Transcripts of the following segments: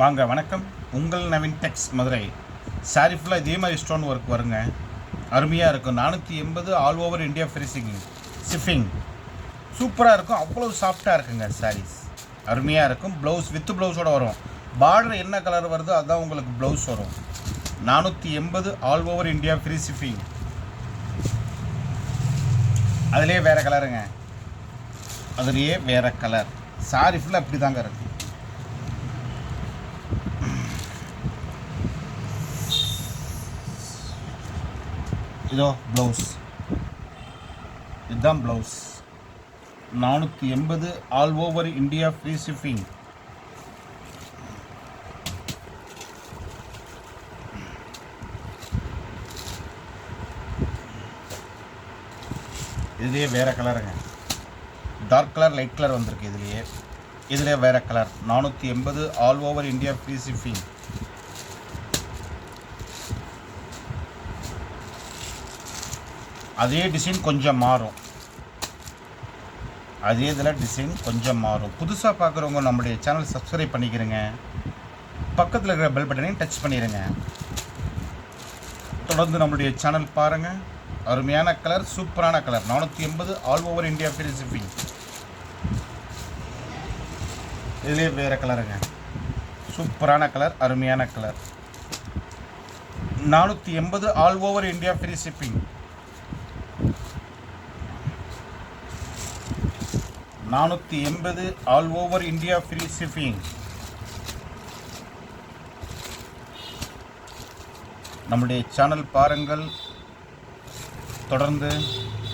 வாங்க வணக்கம். உங்கள் நவீன் டெக்ஸ் மதுரை. சாரி ஃபுல்லாக இதே மாதிரி ஸ்டோன் ஒர்க் வருங்க. அருமையாக இருக்கும். நானூற்றி எண்பது all over India free shipping சூப்பராக இருக்கும். அவ்வளோ சாஃப்டாக இருக்குங்க சாரீஸ் அருமையாக இருக்கும். ப்ளவுஸ் வித் ப்ளவுஸோட வரும். பார்டர் என்ன கலர் வருதோ அதுதான் உங்களுக்கு ப்ளவுஸ் வரும். நானூற்றி எண்பது all over India free shipping அதுலேயே வேறு கலருங்க அதுலேயே வேறு கலர் சாரி ஃபுல்லாக இப்படி தாங்க இருக்கும் இதோ ப்ளவுஸ் இதுதான் ப்ளவுஸ் நானூற்றி எண்பது all over India free shipping இதுலேயே வேறு கலருங்க டார்க் கலர் லைட் கலர் வந்திருக்கு இதுலேயே. இதுலேயே வேறு கலர் நானூற்றி எண்பது all over India free shipping அதே டிசைன் கொஞ்சம் மாறும். அதே இதில் டிசைன் கொஞ்சம் மாறும். புதுசாக பார்க்குறவங்க நம்முடைய சேனல் சப்ஸ்கிரைப் பண்ணிக்கிறேங்க. பக்கத்தில் இருக்கிற பெல் பட்டனையும் டச் பண்ணிடுங்க தொடர்ந்து நம்மளுடைய சேனல் பாருங்கள் அருமையான கலர் சூப்பரான கலர் நானூற்றி எண்பது all over India free shipping இதுலேயே வேறு கலருங்க சூப்பரான கலர் அருமையான கலர் நானூற்றி எண்பது all over India free shipping நானூற்றி எண்பது all over India free shipping. நம்முடைய சேனல் பாருங்கள். தொடர்ந்து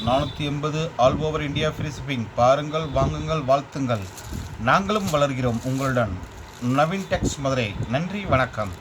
நானூற்றி எண்பது all over India free shipping. பாருங்கள் வாங்குங்கள் வாழ்த்துங்கள். நாங்களும் வளர்கிறோம் உங்களுடன். நவீன் டெக்ஸ் மதுரை. நன்றி வணக்கம்.